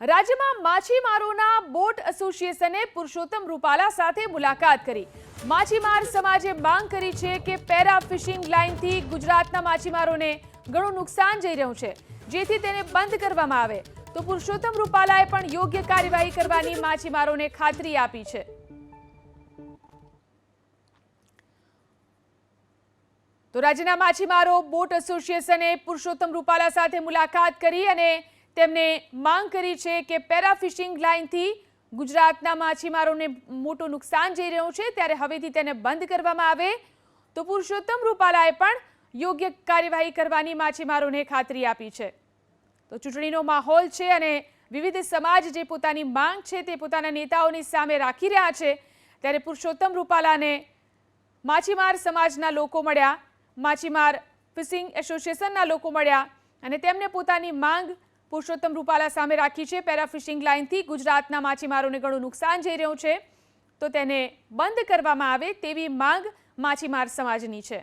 રાજ્યમાં માછીમારોના બોટ એસોસિએશને પુરુષોત્તમ રૂપાલા સાથે મુલાકાત કરી. માછીમાર સમાજે માંગ કરી છે કે પેરા ફિશિંગ લાઇનથી ગુજરાતના માછીમારોને ઘણું નુકસાન જઈ રહ્યું છે, જેથી તેને બંધ કરવામાં આવે. તો પુરુષોત્તમ રૂપાલાએ પણ યોગ્ય કાર્યવાહી કરવાની માછીમારોને ખાતરી આપી છે. તો રાજ્યના માછીમારો બોટ એસોસિએશને પુરુષોત્તમ રૂપાલા સાથે મુલાકાત કરી અને તેમને માંગ કરી છે કે પેરા ફિશિંગ લાઇનથી ગુજરાતના માછીમારોને મોટું નુકસાન જઈ રહ્યું છે, ત્યારે હવેથી તેને બંધ કરવામાં આવે. તો પુરુષોત્તમ રૂપાલાએ પણ યોગ્ય કાર્યવાહી કરવાની માછીમારોને ખાતરી આપી છે. તો ચૂંટણીનો માહોલ છે અને વિવિધ સમાજ જે પોતાની માંગ છે તે પોતાના નેતાઓની સામે રાખી રહ્યા છે, ત્યારે પુરુષોત્તમ રૂપાલાને માછીમાર સમાજના લોકો મળ્યા, માછીમાર ફિશિંગ એસોસિએશનના લોકો મળ્યા અને તેમને પોતાની માંગ પુરુષોત્તમ રૂપાલા સામે રાખી છે પેરા ફિશિંગ લાઇનથી. ગુજરાતના માછીમારોને ઘણું નુકસાન જઈ રહ્યું છે. તો તેને બંધ કરવામાં આવે તેવી માંગ માછીમાર સમાજની છે.